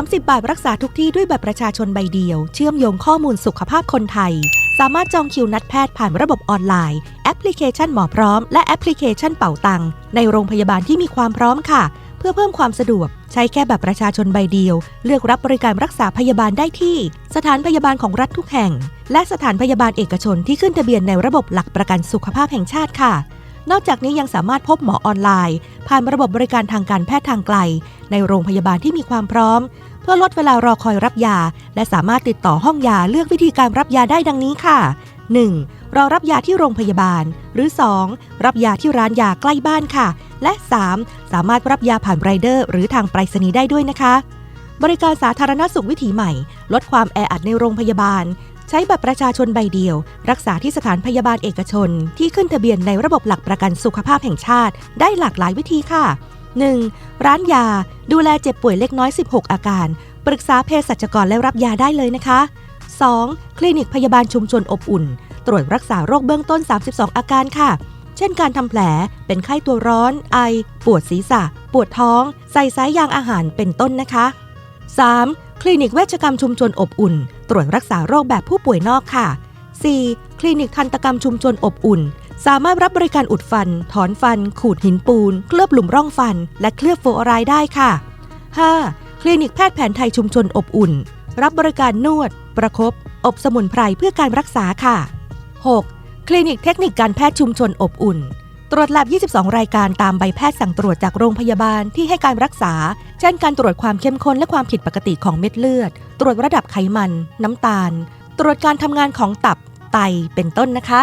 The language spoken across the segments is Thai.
30 บาทรักษาทุกที่ด้วยบัตรประชาชนใบเดียว เชื่อมโยงข้อมูลสุขภาพคนไทย สามารถจองคิวนัดแพทย์ผ่านระบบออนไลน์ แอปพลิเคชันหมอพร้อม และแอปพลิเคชันเป่าตัง ในโรงพยาบาลที่มีความพร้อมค่ะ เพื่อเพิ่มความสะดวก ใช้แค่บัตรประชาชนใบเดียว เลือกรับบริการรักษาพยาบาลได้ที่ สถานพยาบาลของรัฐทุกแห่ง และสถานพยาบาลเอกชนที่ขึ้นทะเบียนในระบบหลักประกันสุขภาพแห่งชาติค่ะนอกจากนี้ยังสามารถพบหมอออนไลน์ ผ่านระบบบริการทางการแพทย์ทางไกล ในโรงพยาบาลที่มีความพร้อม เพื่อลดเวลารอคอยรับยา และสามารถติดต่อห้องยาเลือกวิธีการรับยาได้ดังนี้ค่ะ 1. รอรับยาที่โรงพยาบาล หรือ 2. รับยาที่ร้านยาใกล้บ้านค่ะ และ 3. สามารถรับยาผ่านไรเดอร์หรือทางไปรษณีย์ได้ด้วยนะคะ บริการสาธารณสุขวิถีใหม่ ลดความแออัดในโรงพยาบาล ใช้บัตรประชาชนใบเดียว รักษาที่สถานพยาบาลเอกชน ที่ขึ้นทะเบียนในระบบหลักประกันสุขภาพแห่งชาติ ได้หลากหลายวิธีค่ะ 1. ร้านยา ดูแลเจ็บป่วยเล็กน้อย 16 อาการ ปรึกษาเภสัชกรและรับยาได้เลยนะคะ 2. คลินิกพยาบาลชุมชนอบอุ่น ตรวจรักษาโรคเบื้องต้น 32 อาการค่ะ เช่นการทำแผล เป็นไข้ตัวร้อน ไอ ปวดศีรษะ ปวดท้อง ใส่สายยางอาหารเป็นต้นนะคะ 3. คลินิกเวชกรรมชุมชนอบอุ่น ตรวจรักษาโรคแบบผู้ป่วยนอกค่ะ 4. คลินิกทันตกรรมชุมชนอบอุ่น สามารถรับบริการอุดฟัน ถอนฟัน ขูดหินปูน เคลือบหลุมร่องฟัน และเคลือบโฟอไรด์ได้ค่ะ 5. คลินิกแพทย์แผนไทยชุมชนอบอุ่น รับบริการนวด ประครบอบสมุนไพรเพื่อการรักษาค่ะ 6. คลินิกเทคนิคการแพทย์ชุมชนอบอุ่น ตรวจแลบ 22 รายการตามใบแพทย์สั่งตรวจจากโรงพยาบาลที่ให้การรักษา เช่นการตรวจความเข้มข้นและความผิดปกติของเม็ดเลือด ตรวจระดับไขมัน น้ำตาล ตรวจการทำงานของตับ ไตเป็นต้นนะคะ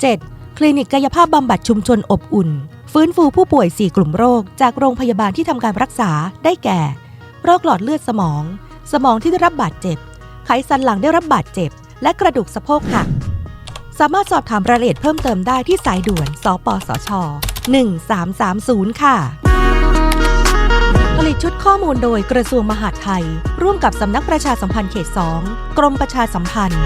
7. คลินิกกายภาพบำบัดชุมชนอบอุ่น ฟื้นฟูผู้ป่วย 4 กลุ่มโรค จากโรงพยาบาลที่ทำการรักษาได้แก่ โรคหลอดเลือดสมอง สมองที่ได้รับบาดเจ็บ ไขสันหลังได้รับบาดเจ็บ และกระดูกสะโพกหักสามารถสอบถามรายละเอียดเพิ่มเติมได้ที่สายด่วน สปสช 1330 ค่ะ ผลิตชุดข้อมูลโดยกระทรวงมหาดไทย ร่วมกับสำนักประชาสัมพันธ์เขต 2 กรมประชาสัมพันธ์